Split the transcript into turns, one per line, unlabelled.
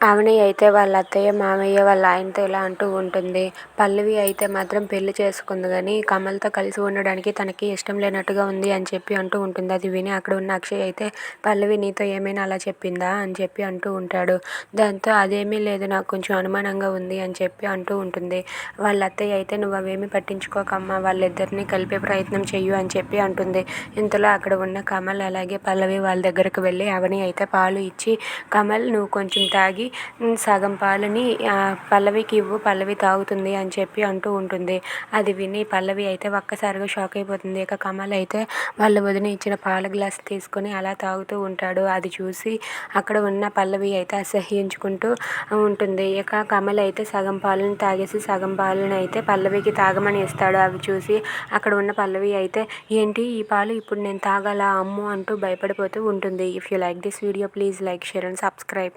అవని అయితే వాళ్ళ అత్తయ్య మామయ్య వాళ్ళ ఆయనతో ఇలా అంటూ ఉంటుంది. పల్లవి అయితే మాత్రం పెళ్ళి చేసుకుంది కానీ కమల్తో కలిసి ఉండడానికి తనకి ఇష్టం లేనట్టుగా ఉంది అని చెప్పి అంటూ ఉంటుంది. అది విని అక్కడ ఉన్న అక్షయ్ అయితే పల్లవి నీతో ఏమైనా అలా చెప్పిందా? అని చెప్పి అంటూ ఉంటాడు. దాంతో అదేమీ లేదు నాకు కొంచెం అనుమానంగా ఉంది అని చెప్పి అంటూ ఉంటుంది. వాళ్ళ అత్తయ్య అయితే నువ్వు అవేమీ పట్టించుకోకమ్మా వాళ్ళిద్దరిని కలిపే ప్రయత్నం చెయ్యు అని చెప్పి అంటుంది. ఇంతలో అక్కడ ఉన్న కమల్ అలాగే పల్లవి వాళ్ళ దగ్గరకు వెళ్ళి అవని అయితే పాలు ఇచ్చి కమల్ నువ్వు కొంచెం తాగి సగం పాలని పల్లవికి ఇవ్వు పల్లవి తాగుతుంది అని చెప్పి అంటూ ఉంటుంది. అది విని పల్లవి అయితే ఒక్కసారిగా షాక్ అయిపోతుంది. ఇక కమల్ అయితే వాళ్ళ వదిన ఇచ్చిన పాల గ్లాస్ తీసుకొని అలా తాగుతూ ఉంటాడు. అది చూసి అక్కడ ఉన్న పల్లవి అయితే అసహ్యించుకుంటూ ఉంటుంది. ఇక కమల్ అయితే సగం పాలను తాగేసి సగం పాలను అయితే పల్లవికి తాగమని ఇస్తాడు. అవి చూసి అక్కడ ఉన్న పల్లవి అయితే ఏంటి ఈ పాలు ఇప్పుడు నేను తాగాల అమ్ము అంటూ భయపడిపోతూ ఉంటుంది. If you like this video please like share and subscribe